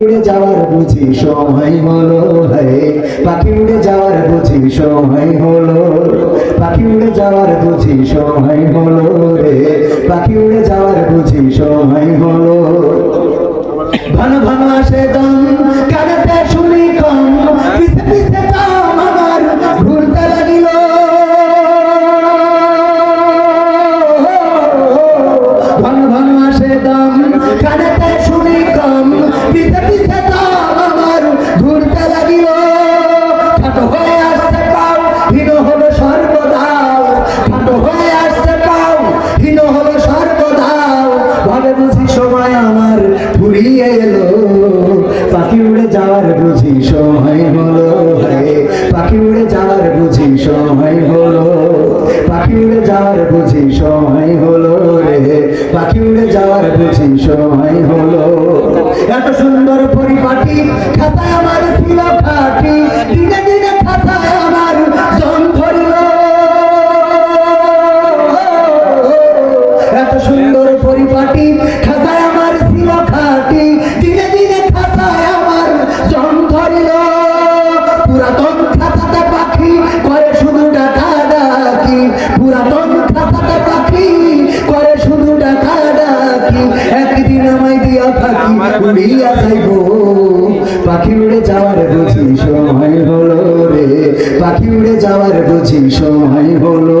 উড়ে যাওয়ার বুঝি সময় হলো হে। পাখি উড়ে যাওয়ার বুঝি সময় হলো। পাখি উড়ে যাওয়ার বুঝি সময় হলো রে। পাখি উড়ে যাওয়ার বুঝি সময় হলো। ভালো ভালো আসে দম পাখি উড়ে যাওয়ার বুঝি সময় হলো পাখি উড়ে যাওয়ার বুঝি সময় হলো। পাখি উড়ে রে। পাখি উড়ে যাওয়ার বুঝি সময় হলো। এত সুন্দর পরিপাটি খাতায় আমার ছিল সুন্দর পরিপাটি খাতায় আমার ছিল খাটি দিনে দিনে খাতায় আমার জন ধরিল। পুরাতন খাতাতে পাখি করে শুধু ডাকা ডাকি পুরাতন খাতাতে পাখি করে শুধু ডাকা ডাকি একদিন আমায় দিয়া থাকি উড়িয়া যাইব। পাখি উড়ে যাওয়ার বুঝি সময় হলো রে পাখি উড়ে যাওয়ার বুঝি সময় হলো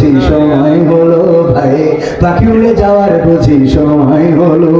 পাখি উড়ে যাওয়ার বুঝি সময় হলো।